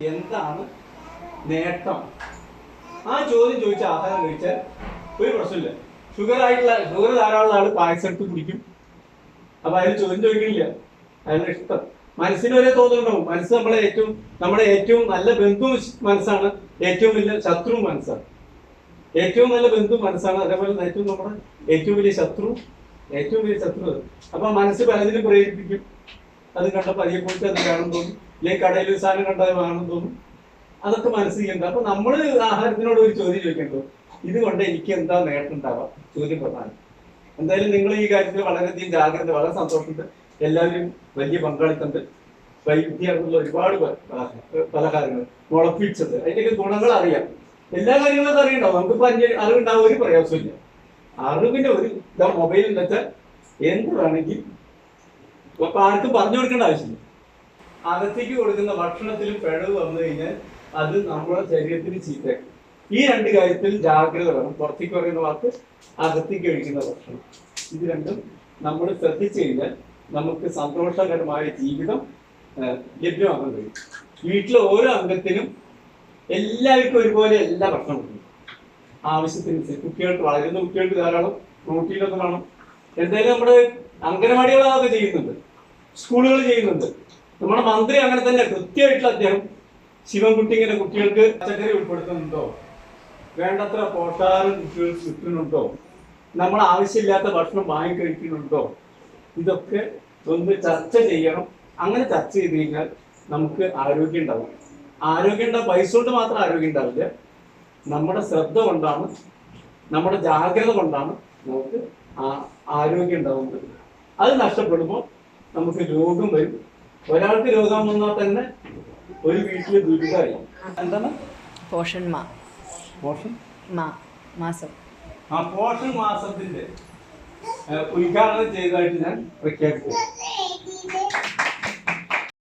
എന്താണ് നേട്ടം? ആ ചോദ്യം ചോദിച്ച ആഹാരം കഴിച്ചാൽ ഒരു പ്രശ്നമില്ല. ഷുഗർ ആയിട്ടുള്ള ഷുഗർ ധാരാളം ആൾ പായസം എടുത്ത് കുടിക്കും. അപ്പൊ അതിന് ചോദ്യം ചോദിക്കണില്ല. അതിന് ഇഷ്ടം. മനസ്സിന് ഒരേ തോന്നുന്നുണ്ടാവും. മനസ്സ് നമ്മളെ ഏറ്റവും നമ്മുടെ ഏറ്റവും നല്ല ബന്ധു മനസ്സാണ്. ഏറ്റവും വലിയ ശത്രു മനസ്സാണ്. ഏറ്റവും നല്ല ബന്ധു മനസ്സാണ്. അതേപോലെ ഏറ്റവും നമ്മുടെ ഏറ്റവും വലിയ ശത്രു ഏറ്റവും വലിയ ശത്രു. അപ്പൊ മനസ്സ് പലതിനും പ്രേരിപ്പിക്കും. അത് കണ്ടപ്പോൾ അതിനെ കുറിച്ച് അത് കാണുമ്പോൾ അല്ലെങ്കിൽ കടയിൽ സാധനം കണ്ടാൽ വേണം തോന്നും. അതൊക്കെ മനസ്സ് ചെയ്യണ്ട അപ്പൊ നമ്മൾ ആഹാരത്തിനോട് ഒരു ചോദ്യം ചോദിക്കേണ്ടത് ഇതുകൊണ്ട് എനിക്ക് എന്താ നേട്ടം ഉണ്ടാവാം ചോദ്യം പ്രധാനം. എന്തായാലും നിങ്ങൾ ഈ കാര്യത്തിൽ വളരെയധികം ജാഗ്രത വളരെ സന്തോഷമുണ്ട്. എല്ലാവരും വലിയ പങ്കാളിത്തമുണ്ട്. വൈവിധ്യമായിട്ടുള്ള ഒരുപാട് പലഹാരങ്ങൾ. മുളപ്പിച്ചത്. അതിന്റെയൊക്കെ ഗുണങ്ങൾ അറിയാം. എല്ലാ കാര്യങ്ങളും അറിയണ്ടാവും. നമുക്ക് അഞ്ച് അറിവുണ്ടാവും ഒരു പ്രയാസമില്ല അറിവിന്റെ ഒരു ഇതാ മൊബൈലിൽ വെച്ചാൽ എന്ത് വേണമെങ്കിൽ ആർക്കും പറഞ്ഞു കൊടുക്കേണ്ട ആവശ്യമില്ല. അകത്തേക്ക് കൊടുക്കുന്ന ഭക്ഷണത്തിൽ പിഴവ് വന്നു കഴിഞ്ഞാൽ അത് നമ്മുടെ ശരീരത്തിന് ചീത്തയാക്കും. ഈ രണ്ട് കാര്യത്തിൽ ജാഗ്രത വേണം. പുറത്തേക്ക് പറയുന്ന വാക്ക് അകത്തേക്ക് കഴിക്കുന്ന ഭക്ഷണം. ഇത് രണ്ടും നമ്മൾ ശ്രദ്ധിച്ചു കഴിഞ്ഞാൽ നമുക്ക് സന്തോഷകരമായ ജീവിതം ലഭ്യമാക്കാൻ കഴിയും. വീട്ടിലെ ഓരോ അംഗത്തിനും എല്ലാവർക്കും ഒരുപോലെ എല്ലാ ഭക്ഷണമുണ്ട് ആവശ്യത്തിനനുസരിച്ച് കുട്ടികൾക്ക് വളരുന്ന കുട്ടികൾക്ക് ധാരാളം പ്രോട്ടീനൊക്കെ വേണം. എന്തായാലും നമ്മുടെ അംഗനവാടികളൊക്കെ ചെയ്യുന്നുണ്ട്. സ്കൂളുകൾ ചെയ്യുന്നുണ്ട്. നമ്മുടെ മന്ത്രി അങ്ങനെ തന്നെ കൃത്യമായിട്ടുള്ള അദ്ദേഹം ശിവൻകുട്ടി ഇങ്ങനെ കുട്ടികൾക്ക് പച്ചക്കറി ഉൾപ്പെടുത്തുന്നുണ്ടോ? വേണ്ടത്ര പോഷാഹാരം കുട്ടികൾക്ക് കിട്ടുന്നുണ്ടോ? നമ്മൾ ആവശ്യമില്ലാത്ത ഭക്ഷണം വാങ്ങി കഴിക്കുന്നുണ്ടോ? ഇതൊക്കെ ഒന്ന് ചർച്ച ചെയ്യണം. അങ്ങനെ ചർച്ച ചെയ്ത് കഴിഞ്ഞാൽ നമുക്ക് ആരോഗ്യം ഉണ്ടാവും. ആരോഗ്യം ഉണ്ടാവും പൈസ കൊണ്ട് മാത്രം ആരോഗ്യം ഉണ്ടാവില്ല. നമ്മുടെ ശ്രദ്ധ കൊണ്ടാണ് നമ്മുടെ ജാഗ്രത കൊണ്ടാണ് നമുക്ക് ആ ആരോഗ്യം ഉണ്ടാവുന്നത്. അത് നഷ്ടപ്പെടുമ്പോൾ നമുക്ക് രോഗം വരും. ഒരാൾക്ക് രോഗം വന്നാൽ തന്നെ ഒരു വീട്ടിൽ ദുരിതമായി എന്താണ്? പോഷൻ മാ. പോഷൻ? മാ മാസം. ആ പോഷൻ മാസത്തിന്റെ ഉദ്ഘാടനം ചെയ്തതായിട്ട് ഞാൻ പ്രഖ്യാപിക്കുന്നു